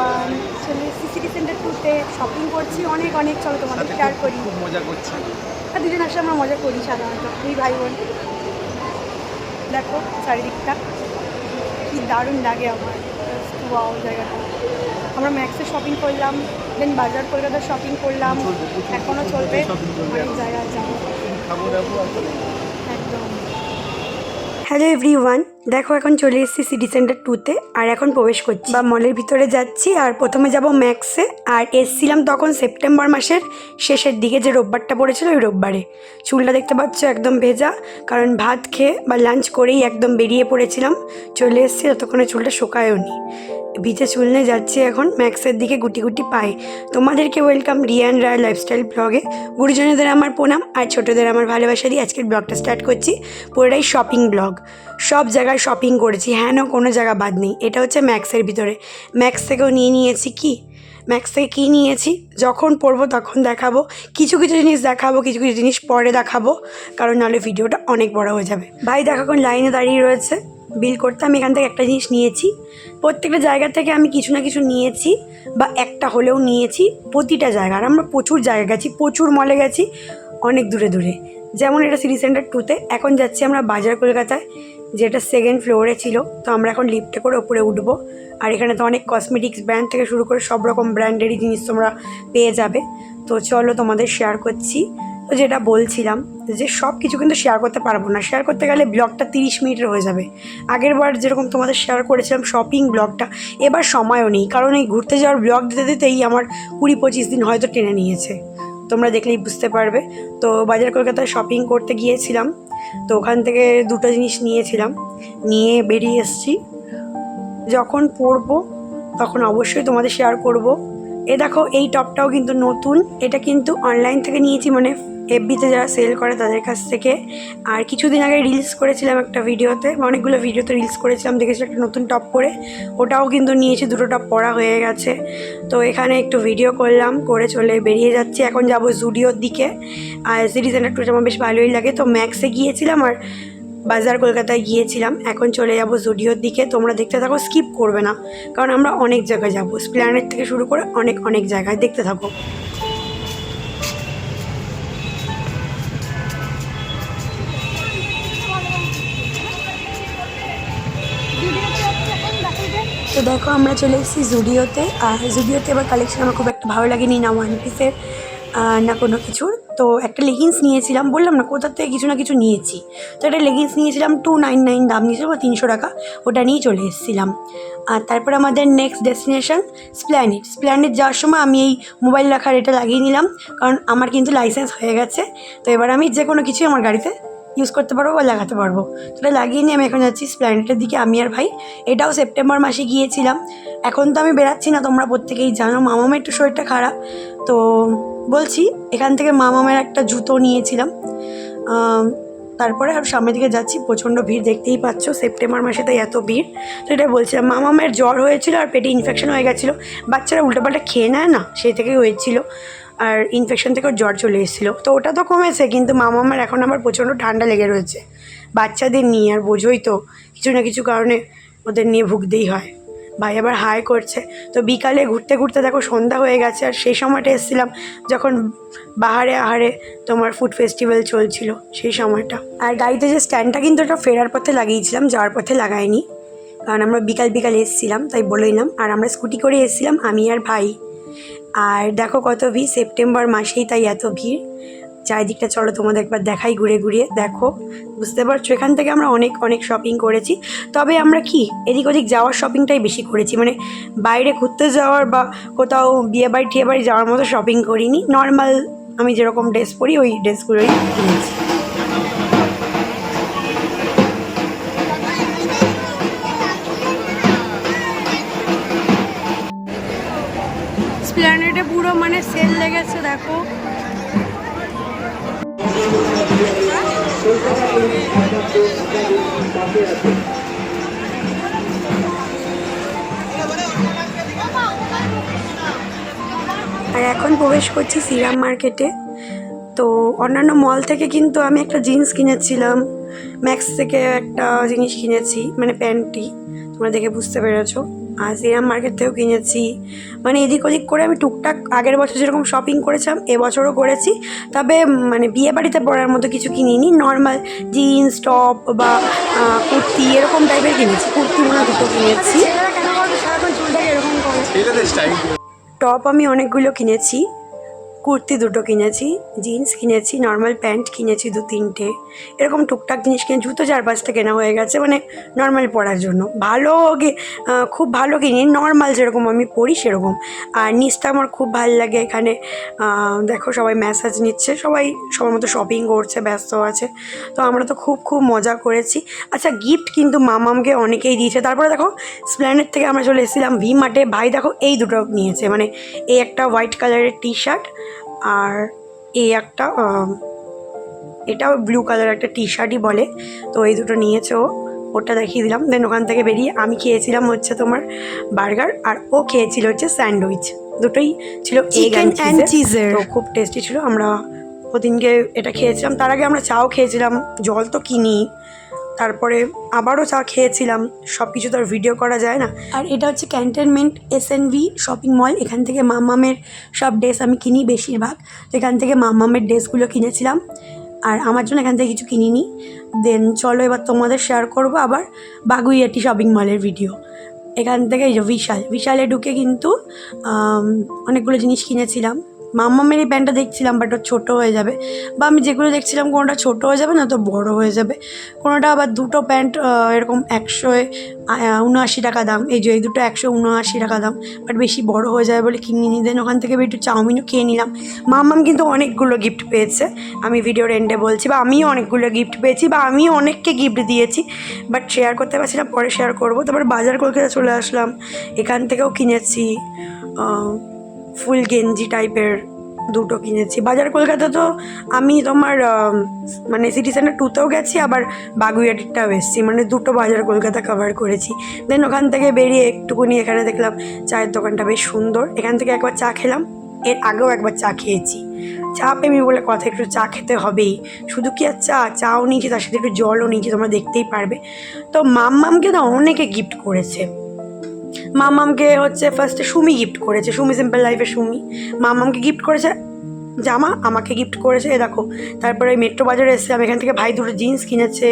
এসেছি city centre টুতে shopping করছি অনেক অনেক। চলো তোমাদের শেয়ার করি। খুব মজা করছি। আর দুজন আসলে আমরা মজা করি সাধারণত দুই ভাই বোন দেখো চারিদিকটা কি দারুণ লাগে আমার। ওয়াও জায়গাটা। আমরা ম্যাক্সে শপিং করলাম দেন বাজার কলকাতার শপিং করলাম। এখনও চলবে। অনেক। জায়গায় যাব একদম। হ্যালো এভরি ওয়ান দেখো এখন চলে এসেছি সিটি সেন্টার টুতে আর এখন প্রবেশ করছি। বা মলের ভিতরে যাচ্ছি, আর প্রথমে যাব ম্যাক্সে আর এসছিলাম তখন সেপ্টেম্বর মাসের শেষের দিকে যে রোববারটা পড়েছিল ওই রোববারে। চুলটা দেখতে পাচ্ছ একদম ভেজা, কারণ ভাত খেয়ে বা লাঞ্চ করেই একদম বেরিয়ে পড়েছিলাম। চলে এসেছি, ততক্ষণে চুলটা শোকায়ও নি ভিজে চুল নিয়ে যাচ্ছি এখন, ম্যাক্সের দিকে গুটি গুটি পায়ে। তোমাদেরকে ওয়েলকাম রিয়ান রায় লাইফস্টাইল ব্লগে গুরুজনদের আমার প্রণাম, আর ছোটদের আমার ভালোবাসা দিয়ে আজকের ব্লগটা স্টার্ট করছি। পুরোটাই শপিং ব্লগ সব জায়গায় শপিং করেছি হ্যাঁ না, কোনো জায়গা বাদ নেই। এটা হচ্ছে ম্যাক্সের ভিতরে। ম্যাক্স থেকেও নিয়ে নিয়েছি কি? ম্যাক্স থেকে কী নিয়েছি? যখন পড়ব তখন দেখাবো। কিছু কিছু জিনিস দেখাবো, কিছু কিছু জিনিস পরে দেখাবো, কারণ নাহলে ভিডিওটা অনেক বড় হয়ে যাবে। ভাই, দেখো এখন লাইনে দাঁড়িয়ে রয়েছে। বিল করতে, আমি এখান থেকে একটা জিনিস নিয়েছি। প্রত্যেকটা জায়গা থেকে আমি কিছু না কিছু নিয়েছি বা একটা হলেও নিয়েছি প্রতিটা জায়গা। আর আমরা প্রচুর জায়গা গেছি, প্রচুর মলে গেছি, অনেক দূরে দূরে। যেমন এটা সিটি সেন্টার টুতে এখন যাচ্ছি আমরা বাজার কলকাতায়, যেটা সেকেন্ড ফ্লোরে ছিল। তো আমরা এখন লিফটে করে ওপরে উঠবো। আর এখানে তো অনেক কসমেটিক্স ব্র্যান্ড থেকে শুরু করে সব রকম ব্র্যান্ডেরই জিনিস তোমরা পেয়ে যাবে। তো চলো তোমাদের শেয়ার করছি। তো যেটা বলছিলাম, যে সব কিছু কিন্তু শেয়ার করতে পারব না। শেয়ার করতে গেলে ব্লগটা তিরিশ মিনিটের হয়ে যাবে। আগের বার যেরকম তোমাদের শেয়ার করেছিলাম শপিং ব্লগটা এবার সময়ও নেই। কারণ এই ঘুরতে যাওয়ার ব্লগ দিতে দিতেই আমার কুড়ি পঁচিশ দিন হয়তো টেনে নিয়েছে। তোমরা দেখলেই বুঝতে পারবে। তো বাজার কলকাতায় শপিং করতে গিয়েছিলাম। তো ওখান থেকে দুটো জিনিস নিয়েছিলাম। নিয়ে বেরিয়ে এসেছি। যখন পরবো, তখন অবশ্যই তোমাদের শেয়ার করব। এ দেখো, এই টপটাও কিন্তু নতুন। এটা কিন্তু অনলাইন থেকে নিয়েছি মানে এফবিতে যারা সেল করে তাদের কাছ থেকে। আর কিছুদিন আগে রিলস করেছিলাম একটা ভিডিওতে অনেকগুলো ভিডিওতে রিলস করেছিলাম, দেখেছি একটা নতুন টপ পরে ওটাও কিন্তু নিয়েছি, দুটো টপ পরা হয়ে গেছে। তো এখানে একটু ভিডিও করলাম, করে চলে বেরিয়ে যাচ্ছি। এখন যাব জুডিওর দিকে। আর সিটি সেন্টার টুটা আমার বেশ ভালোই লাগে। তো ম্যাক্সে গিয়েছিলাম আর বাজার কলকাতায় গিয়েছিলাম। এখন চলে যাব জুডিওর দিকে। তোমরা দেখতে থাকো স্কিপ করবে না। কারণ আমরা অনেক জায়গায় যাব। স্প্ল্যানেট থেকে শুরু করে অনেক অনেক জায়গায় দেখতে থাকো। তো দেখো, আমরা চলে এসেছি জুডিওতে আর জুডিওতে এবার কালেকশন আমার খুব একটা ভালো লাগেনি, না ওয়ান পিসের না কোনো কিছুর। তো একটা লেগিংস নিয়েছিলাম, বললাম না, কোথার থেকে কিছু না কিছু নিয়েছি। তো একটা লেগিংস নিয়েছিলাম টু নাইন নাইন দাম নিয়েছিল বা তিনশো টাকা। ওটা নিয়ে চলে এসেছিলাম। আর তারপর আমাদের নেক্সট ডেস্টিনেশন স্প্ল্যানেট স্প্ল্যানেট যাওয়ার সময় আমি এই মোবাইল রাখার এটা লাগিয়ে নিলাম, কারণ আমার কিন্তু লাইসেন্স হয়ে গেছে। তো এবার আমি যে কোনো কিছুই আমার গাড়িতে ইউজ করতে পারব বা লাগাতে পারব। এটা লাগিয়ে নিয়ে আমি এখন যাচ্ছি স্প্ল্যানেটের দিকে। আমি আর ভাই, এটাও সেপ্টেম্বর মাসে গিয়েছিলাম। এখন তো আমি বেরাচ্ছি না, তোমরা প্রত্যেকেই জানো। মামামের একটু শরীরটা খারাপ, তো বলছি এখান থেকে মামামের একটা জুতো নিয়েছিলাম। তারপরে আর সামনের দিকে যাচ্ছি, প্রচণ্ড ভিড় দেখতেই পাচ্ছ, সেপ্টেম্বর মাসে তাই এত ভিড়। তো এটা বলছিলাম, মামামের জ্বর হয়েছিল আর পেটে ইনফেকশন হয়ে গেছিল। বাচ্চারা উল্টোপাল্টা খেয়ে নেয় না, সেই থেকেই হয়েছিল। আর ইনফেকশন থেকেও জ্বর চলে এসেছিল। তো ওটা তো কমেছে, কিন্তু মামামের এখন আবার প্রচণ্ড ঠান্ডা লেগে রয়েছে। বাচ্চাদের নিয়ে আর বোঝোই তো, কিছু না কিছু কারণে ওদের নিয়ে ভুগতেই হয়। ভাই আবার হাই করছে। তো বিকালে ঘুরতে ঘুরতে দেখো সন্ধ্যা হয়ে গেছে, আর সেই সময়টা এসেছিলাম যখন বাহারে আহারে তোমার ফুড ফেস্টিভ্যাল চলছিল সেই সময়টা। আর গাড়িতে যে স্ট্যান্ডটা কিন্তু ওটা ফেরার পথে লাগিয়েছিলাম, যাওয়ার পথে লাগাইনি। কারণ আমরা বিকাল বিকাল এসেছিলাম, তাই বলে নিলাম। আর আমরা স্কুটি করে এসেছিলাম, আমি আর ভাই। আর দেখো কত ভিড়, সেপ্টেম্বর মাসেই তাই এত ভিড়। চারিদিকটা চলো তোমাদের একবার দেখাই ঘুরে ঘুরিয়ে, দেখো। বুঝতে পারছ? এখান থেকে আমরা অনেক অনেক শপিং করেছি। তবে আমরা কি, এদিক ওদিক যাওয়ার শপিংটাই বেশি করেছি। মানে বাইরে ঘুরতে যাওয়ার বা কোথাও বিয়ে বাড়ি টিয়ে বাড়ি যাওয়ার মতো শপিং করিনি। নর্মাল আমি যেরকম ড্রেস পরি, ওই ড্রেসগুলোই কিনেছি। স্প্ল্যানেটে পুরো মানে সেল লেগেছে, দেখো। আর এখন প্রবেশ করছি সিরাম মার্কেটে। তো অন্যান্য মল থেকে কিন্তু আমি একটা জিন্স কিনেছিলাম। ম্যাক্স থেকে একটা জিনিস কিনেছি মানে প্যান্টটি। তোমরা দেখে বুঝতে পেরেছ। আর শ্রীরাম মার্কেট থেকেও কিনেছি। মানে এদিক ওদিক করে আমি টুকটাক আগের বছর যেরকম শপিং করেছিলাম এবছরও করেছি। তবে মানে বিয়ে বাড়িতে পরার মতো কিছু কিনিনি। নর্মাল জিন্স টপ বা কুর্তি এরকম টাইপের কিনেছি। কুর্তি মনে দুটো কিনেছি। টপ আমি অনেকগুলো কিনেছি। কুর্তি দুটো কিনেছি জিন্স কিনেছি নর্মাল প্যান্ট কিনেছি দু তিনটে এরকম টুকটাক জিনিস কিনে জুতো চার পাঁচটা কেনা হয়ে গেছে মানে নর্মাল পরার জন্য। ভালো খুব ভালো কিনি নর্মাল যেরকম আমি পরি সেরকম। আর নিচটা আমার খুব ভালো লাগে এখানে। দেখো সবাই ম্যাসাজ নিচ্ছে, সবাই সবার মতো শপিং করছে, ব্যস্ত আছে। তো আমরা তো খুব খুব মজা করেছি। আচ্ছা গিফট কিন্তু মামামকে অনেকেই দিয়েছে। তারপরে দেখো স্প্ল্যানেট থেকে আমরা চলে এসেছিলাম ভি মার্টে ভাই দেখো, এই দুটো নিয়েছে। মানে এই একটা হোয়াইট কালারের টি শার্ট আর এই একটা এটাও ব্লু কালার একটা টি শার্টই বলে। তো এই দুটো নিয়েছে ও। ওটা দেখিয়ে দিলাম। দেন ওখান থেকে বেরিয়ে আমি খেয়েছিলাম হচ্ছে তোমার বার্গার আর ও খেয়েছিল হচ্ছে স্যান্ডউইচ দুটোই ছিল এগ অ্যান্ড চিজের তো খুব টেস্টি ছিল। আমরা ওদিনকে এটা খেয়েছিলাম। তার আগে আমরা চাও খেয়েছিলাম। জল তো কিনি। তারপরে আবারও চা খেয়েছিলাম। সব কিছু তো আর ভিডিও করা যায় না। আর এটা হচ্ছে cantonment S N V shopping mall এখান থেকে মামামের সব ড্রেস আমি কিনি বেশিরভাগ। তো এখান থেকে মামামের ড্রেসগুলো কিনেছিলাম। আর আমার জন্য এখান থেকে কিছু কিনিনি দেন চলো এবার তোমাদের শেয়ার করব আবার বাগুইয়াটি শপিং মলের ভিডিও এখান থেকে এই যে বিশাল বিশালে ঢুকে কিন্তু অনেকগুলো জিনিস কিনেছিলাম। মাম্মামের এই প্যান্টটা দেখছিলাম বাট ও ছোটো হয়ে যাবে। বা আমি যেগুলো দেখছিলাম, কোনোটা ছোটো হয়ে যাবে, না তো বড় হয়ে যাবে। কোনোটা আবার দুটো প্যান্ট এরকম একশো উনআশি টাকা দাম। এই যে, এই দুটো একশো উনআশি টাকা দাম বাট বেশি বড় হয়ে যাবে বলে কিনে নিই দেন। ওখান থেকে একটু চাউমিনও খেয়ে নিলাম। মাম্মাম কিন্তু অনেকগুলো গিফট পেয়েছে। আমি ভিডিওর এন্ডে বলছি, বা আমিও অনেকগুলো গিফট পেয়েছি, বা আমিও অনেককে গিফট দিয়েছি বাট শেয়ার করতে পারছি না, পরে শেয়ার করব। তারপর বাজার কলকাতা চলে আসলাম। এখান থেকেও কিনেছি। ফুল গেঞ্জি টাইপের দুটো কিনেছি। বাজার কলকাতা তো আমি তোমার মানে সিটি সেন্টার টুতেও গেছি, আবার বাগুইয়াটিটাও এসেছি। মানে দুটো বাজার কলকাতা কভার করেছি। দেন ওখান থেকে বেরিয়ে একটুকুনি এখানে দেখলাম চায়ের দোকানটা বেশ সুন্দর। এখান থেকে একবার চা খেলাম। এর আগেও একবার চা খেয়েছি। চা প্রেমী বলে কথা, একটু চা খেতে হবেই। শুধু কি আর চা? চাও নিয়েছি, তার সাথে একটু জলও নিয়েছি, তোমরা দেখতেই পারবে। তো মাম মামকে না অনেকে গিফট করেছে। মামামকে হচ্ছে ফার্স্টে সুমি গিফট করেছে সুমি সিম্পল লাইফে সুমি। মামামকে গিফট করেছে জামা আমাকে গিফট করেছে এ দেখো। তারপরে ওই মেট্রো বাজারে এসেছিলাম এখান থেকে ভাই দুটো জিন্স কিনেছে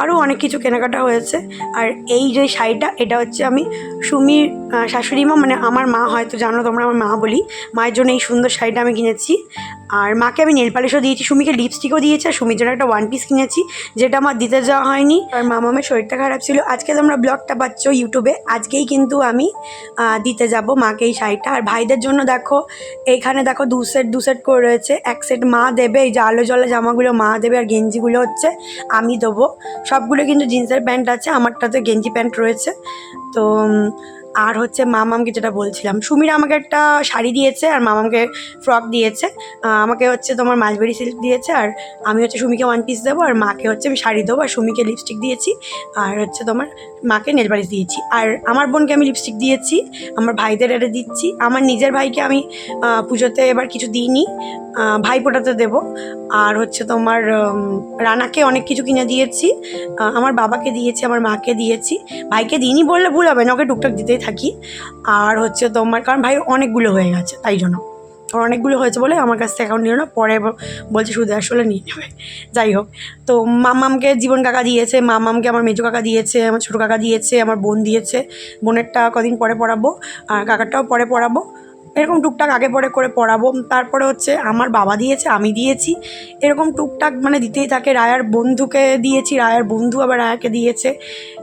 আরও অনেক কিছু কেনাকাটা হয়েছে। আর এই যে শাড়িটা, এটা হচ্ছে আমি সুমির শাশুড়ি মা মানে আমার মা হয়তো জানো, তোমরা আমার মা বলি, মায়ের জন্য এই সুন্দর শাড়িটা আমি কিনেছি। আর মাকে আমি নেল পালিশও দিয়েছি, সুমিকে লিপস্টিকও দিয়েছি, আর সুমির জন্য একটা ওয়ান পিস কিনেছি, যেটা আমার দিতে যাওয়া হয়নি। আর মামামের শরীরটা খারাপ ছিল। আজকে তোমরা ব্লগটা পাচ্ছ ইউটিউবে আজকেই কিন্তু আমি দিতে যাব মাকে এই শাড়িটা। আর ভাইদের জন্য দেখো, এইখানে দেখো দু সেট দু সেট করে রয়েছে এক সেট মা দেবে, এই যে আলো জলা জামাগুলো মা দেবে আর গেঞ্জিগুলো হচ্ছে আমি দেবো। সবগুলো কিন্তু জিন্সের প্যান্ট আছে, আমারটাতে গেঞ্জি প্যান্ট রয়েছে। তো আর হচ্ছে মামামকে যেটা বলছিলাম, সুমিরা আমাকে একটা শাড়ি দিয়েছে আর মামামকে ফ্রক দিয়েছে। আমাকে হচ্ছে তোমার মালবেরি সিল্ক দিয়েছে আর আমি হচ্ছে সুমিকে ওয়ান পিস দেবো আর মাকে হচ্ছে আমি শাড়ি দেবো আর সুমিকে লিপস্টিক দিয়েছি আর হচ্ছে তোমার মাকে নেল দিয়েছি। আর আমার বোনকে আমি লিপস্টিক দিয়েছি, আমার ভাইদের এটা দিচ্ছি, আমার নিজের ভাইকে আমি পুজোতে এবার কিছু দিইনি ভাই ফোটাতে দেবো। আর হচ্ছে তোমার রানাকে অনেক কিছু কিনে দিয়েছি আমার বাবাকে দিয়েছি, আমার মাকে দিয়েছি, ভাইকে দিইনি বললে ভুল হবে না, ওকে টুকটাক দিতেই থাকি। আর হচ্ছে তোমার, কারণ ভাই অনেকগুলো হয়ে গেছে, তাই জন্য। ওর অনেকগুলো হয়েছে বলে আমার কাছ থেকে অ্যাকাউন্ট নিল না, পরে বলছে শুধু আসলে নিয়ে নেবে। যাই হোক, তো মামামকে জীবন কাকা দিয়েছে, মামামকে আমার মেজো কাকা দিয়েছে, আমার ছোটো কাকা দিয়েছে, আমার বোন দিয়েছে। বোনেরটা কদিন পরে পড়াবো, আর কাকারটাও পরে পড়াবো। এরকম টুকটাক আগে পরে করে পড়াবো। তারপরে হচ্ছে আমার বাবা দিয়েছে, আমি দিয়েছি। এরকম টুকটাক মানে দিতেই থাকে। রায়ার বন্ধুকে দিয়েছি, রায়ার বন্ধু আবার রায়াকে দিয়েছে।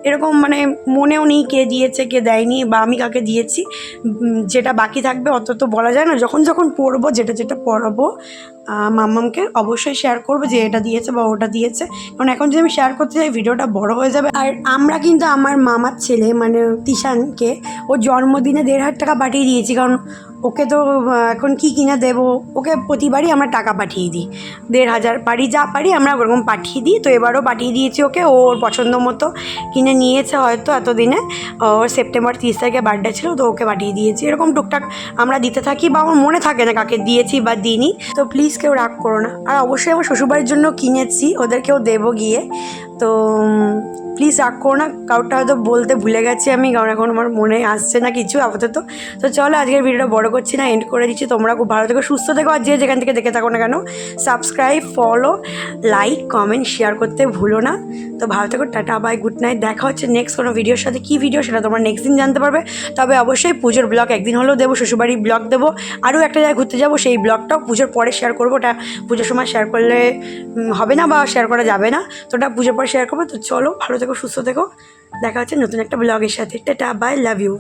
এরকম মানে মনেও নেই কে দিয়েছে, কে দেয়নি বা আমি কাকে দিয়েছি। যেটা বাকি থাকবে, অত তো বলা যায় না। যখন যখন পড়ব, যেটা যেটা পড়াবো মাম্মামকে অবশ্যই শেয়ার করব যে এটা দিয়েছে বা ওটা দিয়েছে। কারণ এখন যদি আমি শেয়ার করতে চাই ভিডিওটা বড় হয়ে যাবে। আর আমরা কিন্তু আমার মামার ছেলে মানে তিশানকে, ওর জন্মদিনে দেড় হাজার টাকা পাঠিয়ে দিয়েছি। কারণ ওকে তো এখন কি কিনে দেবো? ওকে প্রতিবারই আমরা টাকা পাঠিয়ে দিই। দেড় হাজার পারি, যা পারি আমরা ওরকম পাঠিয়ে দিই। তো এবারও পাঠিয়ে দিয়েছি ওকে, ও ওর পছন্দ মতো কিনে নিয়েছে হয়তো এতদিনে। ওর সেপ্টেম্বর তিরিশ তারিখে বার্থডে ছিল, তো ওকে পাঠিয়ে দিয়েছি। এরকম টুকটাক আমরা দিতে থাকি বা আমার মনে থাকে না কাকে দিয়েছি বা দিইনি। তো প্লিজ কেউ রাগ করো না। আর অবশ্যই আমার শ্বশুরবাড়ির জন্য কিনেছি ওদেরকেও দেবো গিয়ে। তো প্লিজ রাগ করো না কাউটা হয়তো বলতে ভুলে গেছি আমি, কারণ এখন আমার মনে আসছে না কিছু, আপাতত। তো চলো, আজকের ভিডিওটা বড় করছি না এন্ড করে দিচ্ছি, তোমরা খুব ভালো থেকো, সুস্থ থেকো, আর যে যেখান থেকে দেখে থাকো না কেন subscribe follow like comment share করতে ভুলো না। তো ভালো থেকো, টাটা বাই গুড নাইট দেখা হচ্ছে নেক্সট কোনো ভিডিওর সাথে। কী ভিডিও সেটা তোমরা নেক্সট দিন জানতে পারবে। তবে অবশ্যই পুজোর ব্লগ একদিন হলেও দেবো, শ্বশুরবাড়ির ব্লগ দেবো, আরও একটা জায়গায় ঘুরতে যাব, সেই ব্লগটাও পুজোর পরে শেয়ার করব, ওটা পুজোর সময় শেয়ার করলে হবে না বা শেয়ার করা যাবে না। তো ওটা পুজোর পরে শেয়ার করব, তো চলো, ভালো থেকো সুস্থ থেকো। দেখা হচ্ছে নতুন একটা ব্লগের সাথে। Tata bye love you.